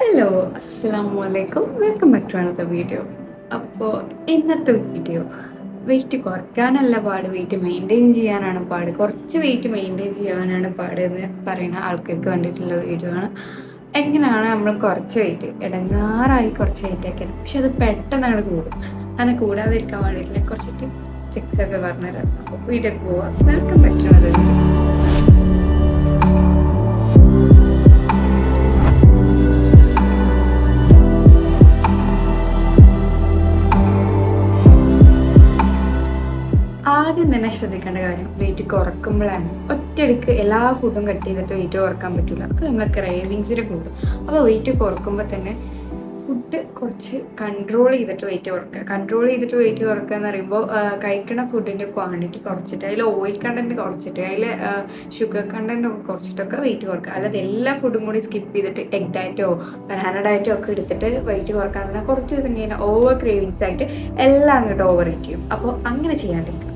Hello അസ്സാം വലൈക്കും welcome back to another video അപ്പോൾ ഇന്നത്തെ വീഡിയോ വെയിറ്റ് കുറയ്ക്കാനല്ല പാട് വെയിറ്റ് മെയിന്റെയിൻ ചെയ്യാനാണ് പാട്. കുറച്ച് വെയിറ്റ് മെയിന്റെയിൻ ചെയ്യാനാണ് പാട് എന്ന് പറയുന്ന ആൾക്കാർക്ക് വേണ്ടിയിട്ടുള്ള വീഡിയോ ആണ്. എങ്ങനെയാണ് നമ്മൾ കുറച്ച് വെയിറ്റ് ഇടങ്ങാറായി കുറച്ച് വെയിറ്റ് ആക്കിയത്? പക്ഷെ അത് പെട്ടെന്ന് കൂടും. അങ്ങനെ കൂടാതിരിക്കാൻ വേണ്ടിയിട്ടുള്ള കുറച്ചിട്ട് ട്രിക്സ് ഒക്കെ പറഞ്ഞുതരാം. അപ്പോൾ വീഡിയോ പോവാം. വെൽക്കം ബാക്ക് തന്നെ ശ്രദ്ധിക്കേണ്ട കാര്യം വെയിറ്റ് കുറക്കുമ്പോഴാണ്. ഒറ്റയടിക്ക് എല്ലാ ഫുഡും കട്ട് ചെയ്തിട്ട് വെയിറ്റ് കുറയ്ക്കാൻ പറ്റില്ല അത് നമ്മളെ ക്രേവിങ്സിന് കൂടും. അപ്പോൾ വെയിറ്റ് കുറക്കുമ്പോൾ തന്നെ ഫുഡ് കുറച്ച് കൺട്രോൾ ചെയ്തിട്ട് വെയിറ്റ് കുറക്കുക. കൺട്രോൾ ചെയ്തിട്ട് വെയിറ്റ് കുറക്കുക എന്ന് പറയുമ്പോൾ കഴിക്കുന്ന ഫുഡിന്റെ ക്വാണ്ടിറ്റി കുറച്ചിട്ട് അതിൽ ഓയിൽ കണ്ടന്റ് കുറച്ചിട്ട് അതിൽ ഷുഗർ കണ്ടന്റ് കുറച്ചിട്ടൊക്കെ വെയിറ്റ് കുറക്കുക. അല്ലാതെ എല്ലാ ഫുഡും കൂടി സ്കിപ്പ് ചെയ്തിട്ട് എഗ് ഡയറ്റോ ബനാന ഡയറ്റോ ഒക്കെ എടുത്തിട്ട് വെയിറ്റ് കുറയ്ക്കാൻ കുറച്ച് ദിവസം കഴിഞ്ഞാൽ ഓവർ ക്രേവിങ്സ് ആയിട്ട് എല്ലാം അങ്ങോട്ട് ഓവർ ചെയ്യും. അപ്പോൾ അങ്ങനെ ചെയ്യാണ്ടിരിക്കുക.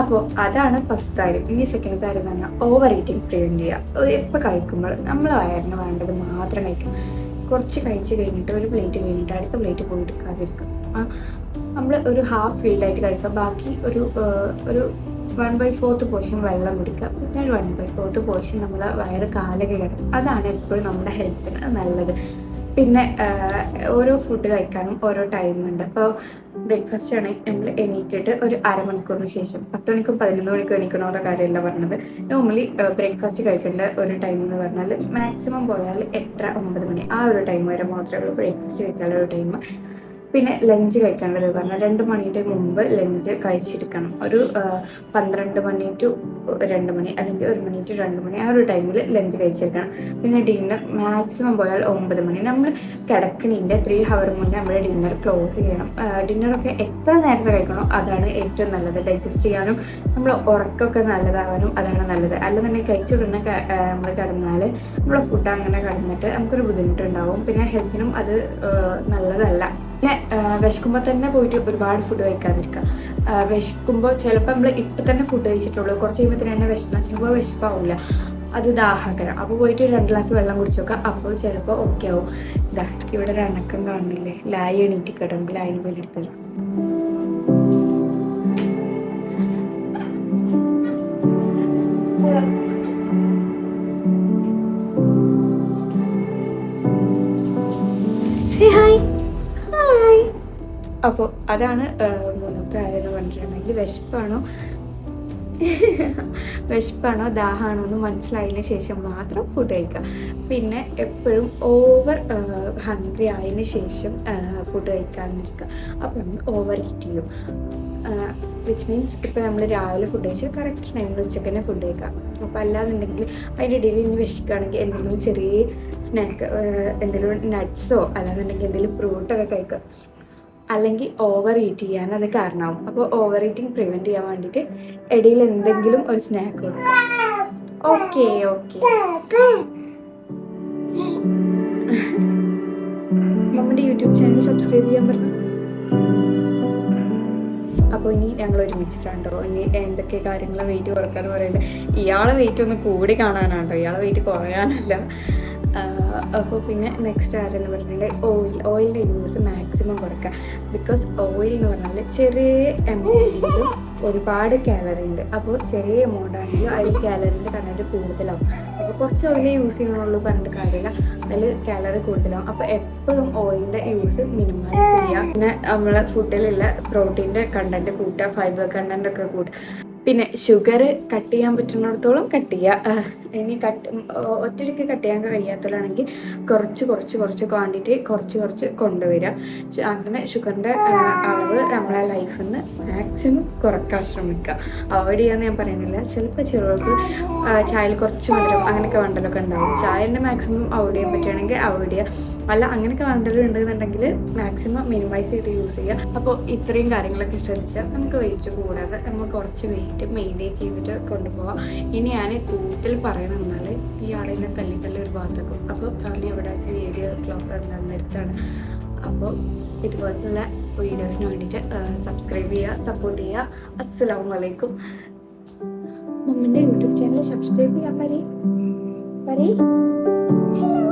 അപ്പോൾ അതാണ് ഫസ്റ്റ് കാര്യം. ഇനി സെക്കൻഡ് കാര്യം എന്ന് പറഞ്ഞാൽ ഓവർ ഈറ്റിംഗ് പ്രിവെന്റ് ചെയ്യുക എപ്പോൾ കഴിക്കുമ്പോൾ നമ്മൾ വയറിന് വേണ്ടത് മാത്രം കഴിക്കും. കുറച്ച് കഴിച്ച് കഴിഞ്ഞിട്ട് ഒരു പ്ലേറ്റ് കഴിഞ്ഞിട്ട് അടുത്ത പ്ലേറ്റ് പോയി എടുക്കാതിരിക്കും. നമ്മൾ ഒരു ഹാഫ് ഫീൽഡായിട്ട് കഴിക്കുക ബാക്കി ഒരു ഒരു വൺ ബൈ ഫോർത്ത് പോർഷൻ വെള്ളം കുടിക്കുക. പിന്നെ ഒരു വൺ ബൈ ഫോർത്ത് പോർഷൻ നമ്മൾ വയറ് കാലൊക്കെ അതാണ് എപ്പോഴും നമ്മുടെ ഹെൽത്തിന് നല്ലത്. പിന്നെ ഓരോ ഫുഡ് കഴിക്കാനും ഓരോ ടൈമുണ്ട് അപ്പോൾ ബ്രേക്ക്ഫാസ്റ്റ് ആണെങ്കിൽ നമ്മൾ എണീറ്റിട്ട് ഒരു അരമണിക്കൂറിന് ശേഷം പത്ത് മണിക്കും പതിനൊന്ന് മണിക്കും എണീക്കണോടെ കാര്യമല്ല പറഞ്ഞത്. നോർമലി ബ്രേക്ക്ഫാസ്റ്റ് കഴിക്കേണ്ട ഒരു ടൈം എന്ന് പറഞ്ഞാൽ മാക്സിമം പോയാൽ എട്ടര ഒമ്പത് മണി ആ ഒരു ടൈം വരെ മാത്രമേ ഉള്ളൂ ബ്രേക്ക്ഫാസ്റ്റ് കഴിക്കാനുള്ള ഒരു ടൈം പിന്നെ ലഞ്ച് കഴിക്കേണ്ടത് പറഞ്ഞാൽ രണ്ട് മണിയുടെ മുമ്പ് ലഞ്ച് കഴിച്ചിരിക്കണം. ഒരു പന്ത്രണ്ട് മണി ടു രണ്ട് മണി അല്ലെങ്കിൽ ഒരു മണി ടു രണ്ട് മണി ആ ഒരു ടൈമിൽ ലഞ്ച് കഴിച്ചിരിക്കണം. പിന്നെ ഡിന്നർ മാക്സിമം പോയാൽ ഒമ്പത് മണി. നമ്മൾ കിടക്കണിന്റെ ത്രീ ഹവർ മുന്നേ നമ്മൾ ഡിന്നർ ക്ലോസ് ചെയ്യണം. ഡിന്നറൊക്കെ എത്ര നേരത്തെ കഴിക്കണോ അതാണ് ഏറ്റവും നല്ലത്. ഡൈജസ്റ്റ് ചെയ്യാനും നമ്മൾ ഉറക്കമൊക്കെ നല്ലതാവാനും അതാണ് നല്ലത്. അല്ലെന്നുണ്ടെങ്കിൽ കഴിച്ചു വിടുന്ന നമ്മൾ കിടന്നാൽ നമ്മൾ ഫുഡ് അങ്ങനെ കിടന്നിട്ട് നമുക്കൊരു ബുദ്ധിമുട്ടുണ്ടാവും. പിന്നെ ഹെൽത്തിനും അത് നല്ലതല്ല. പിന്നെ വിശക്കുമ്പോൾ തന്നെ പോയിട്ട് ഒരുപാട് ഫുഡ് കഴിക്കാതിരിക്കുക. വിശക്കുമ്പോൾ ചിലപ്പോൾ നമ്മൾ ഇപ്പം തന്നെ ഫുഡ് കഴിച്ചിട്ടുള്ളൂ. കുറച്ച് കഴിയുമ്പോൾ തന്നെ വിശന്ന് ചിലപ്പോൾ വിശപ്പാവില്ല അത് ദാഹകരം. അപ്പോൾ പോയിട്ട് രണ്ട് ഗ്ലാസ് വെള്ളം കുടിച്ച് നോക്കുക. അപ്പോൾ ചിലപ്പോൾ ഓക്കെ ആവും. ഇതാ ഇവിടെ ഒരു അണക്കം കാണുന്നില്ലേ ലായി എണീറ്റ് കിടമ്പ് ലായി പോയി Say ഹായ് അപ്പോൾ അതാണ് മൂന്നാമത്തെ കാര്യം എന്ന് പറഞ്ഞിട്ടുണ്ടെങ്കിൽ വിശപ്പാണോ? വിശപ്പാണോ? ദാഹമാണോ എന്ന് മനസ്സിലായതിന് ശേഷം മാത്രം ഫുഡ് കഴിക്കുക. പിന്നെ എപ്പോഴും ഓവർ ഹംഗ്രി ആയതിന് ശേഷം ഫുഡ് കഴിക്കാണ്ടിരിക്കുക അപ്പോൾ നമ്മൾ ഓവർ ഈറ്റ് ചെയ്യും വിച്ച് മീൻസ് ഇപ്പോൾ നമ്മൾ രാവിലെ ഫുഡ് കഴിച്ച് കറക്റ്റ് ടൈമിൽ ഉച്ചയ്ക്ക് തന്നെ ഫുഡ് കഴിക്കാം അപ്പോൾ അല്ലാന്നുണ്ടെങ്കിൽ അതിന്റെ ഇടയിൽ ഇനി വിശക്കുകയാണെങ്കിൽ എന്തെങ്കിലും ചെറിയ സ്നാക്ക് എന്തെങ്കിലും നട്ട്സോ അല്ലാന്നുണ്ടെങ്കിൽ എന്തെങ്കിലും ഫ്രൂട്ടൊക്കെ കഴിക്കുക. അല്ലെങ്കിൽ ഓവർ ഈറ്റ് ചെയ്യാൻ അത് കാരണമാവും. അപ്പോൾ ഓവർ ഈറ്റിംഗ് പ്രിവെന്റ് ചെയ്യാൻ വേണ്ടിയിട്ട് ഇടയിൽ എന്തെങ്കിലും ഒരു സ്നാക്ക് കൊടുക്കും ഓക്കെ ഓക്കെ നമ്മുടെ യൂട്യൂബ് ചാനൽ സബ്സ്ക്രൈബ് ചെയ്യാൻ പറഞ്ഞു. അപ്പോൾ ഇനി ഞങ്ങൾ ഒരുമിച്ചിട്ടുണ്ടോ? ഇനി എന്തൊക്കെ കാര്യങ്ങൾ വെയിറ്റ് കുറക്കാന്ന് പറയുന്നത്? ഇയാളെ വെയിറ്റ് ഒന്ന് കൂടി കാണാനാണ്ടോ? ഇയാളെ വെയിറ്റ് കുറയാനല്ല. അപ്പോൾ പിന്നെ നെക്സ്റ്റ് കാര്യം എന്ന് പറഞ്ഞിട്ടുണ്ടെങ്കിൽ ഓയിൽ ഓയിലിന്റെ യൂസ് മാക്സിമം കുറയ്ക്കുക ബിക്കോസ് ഓയിൽ എന്ന് പറഞ്ഞാൽ ചെറിയ എമൗണ്ടിലും ഒരുപാട് കാലറി ഉണ്ട്. അപ്പോൾ ചെറിയ എമൗണ്ട് ആണെങ്കിലും അതിൽ കാലറിന്റെ കണ്ടന്റ് കൂടുതലാവും. അപ്പോൾ കുറച്ച് ഓയിലേ യൂസ് ചെയ്യണുള്ളൂ പറഞ്ഞിട്ട് കാര്യമില്ല. അതിൽ കാലറി കൂടുതലാവും. അപ്പോൾ എപ്പോഴും ഓയിലിന്റെ യൂസ് മിനിമൈസ് ചെയ്യുക പിന്നെ നമ്മളെ ഫുഡിലുള്ള പ്രോട്ടീന്റെ കണ്ടന്റ് കൂട്ടുക ഫൈബർ കണ്ടന്റ് ഒക്കെ കൂട്ടുക പിന്നെ ഷുഗർ കട്ട് ചെയ്യാൻ പറ്റുന്നിടത്തോളം കട്ട് ചെയ്യുക ഇനി കട്ട് ഒറ്റയ്ക്ക് കട്ട് ചെയ്യാൻ കഴിയാത്തവരാണെങ്കിൽ കുറച്ച് കുറച്ച് കുറച്ച് ക്വാണ്ടിറ്റി കുറച്ച് കുറച്ച് കൊണ്ടുവരിക. അങ്ങനെ ഷുഗറിന്റെ അളവ് നമ്മളെ ലൈഫിൽ നിന്ന് മാക്സിമം കുറയ്ക്കാൻ ശ്രമിക്കുക. അവോയ്ഡ് ചെയ്യാന്ന് ഞാൻ പറയുന്നില്ല. ചിലപ്പോൾ ചെറുകൾക്ക് ചായയിൽ കുറച്ച് മധുരം അങ്ങനെയൊക്കെ വണ്ടലൊക്കെ ഉണ്ടാവും. ചായന്റെ മാക്സിമം അവോയ്ഡ് ചെയ്യാൻ പറ്റുകയാണെങ്കിൽ അവോയ്ഡ് ചെയ്യുക. അല്ല അങ്ങനെയൊക്കെ വണ്ടലും ഉണ്ടെന്നുണ്ടെങ്കിൽ മാക്സിമം മിനിമൈസ് ചെയ്ത് യൂസ് ചെയ്യുക. അപ്പോൾ ഇത്രയും കാര്യങ്ങളൊക്കെ ശ്രദ്ധിച്ചാൽ നമുക്ക് വെയിറ്റ് കൂടാതെ നമ്മൾ കുറച്ച് വെയിറ്റ് മെയിന്റെയിൻ ചെയ്തിട്ട് കൊണ്ടുപോകാം ഇനി ഞാൻ കൂടുതൽ പറയണം എന്നാൽ ഈ ആളിനെ തല്ലി തല്ലി ഒരു ഭാഗത്തേക്കും അപ്പോൾ ആളി എവിടെ വെച്ച് ഏരിയ ക്ലോക്ക് നിർത്താണ് അപ്പോൾ ഇതുപോലത്തെ വീഡിയോസിന് വേണ്ടിയിട്ട് സബ്സ്ക്രൈബ് ചെയ്യുക സപ്പോർട്ട് ചെയ്യുക. അസ്സാം വലൈക്കും മമ്മിന്റെ യൂട്യൂബ് ചാനൽ സബ്സ്ക്രൈബ് ചെയ്യാൻ പറയും. പറയും. ഹലോ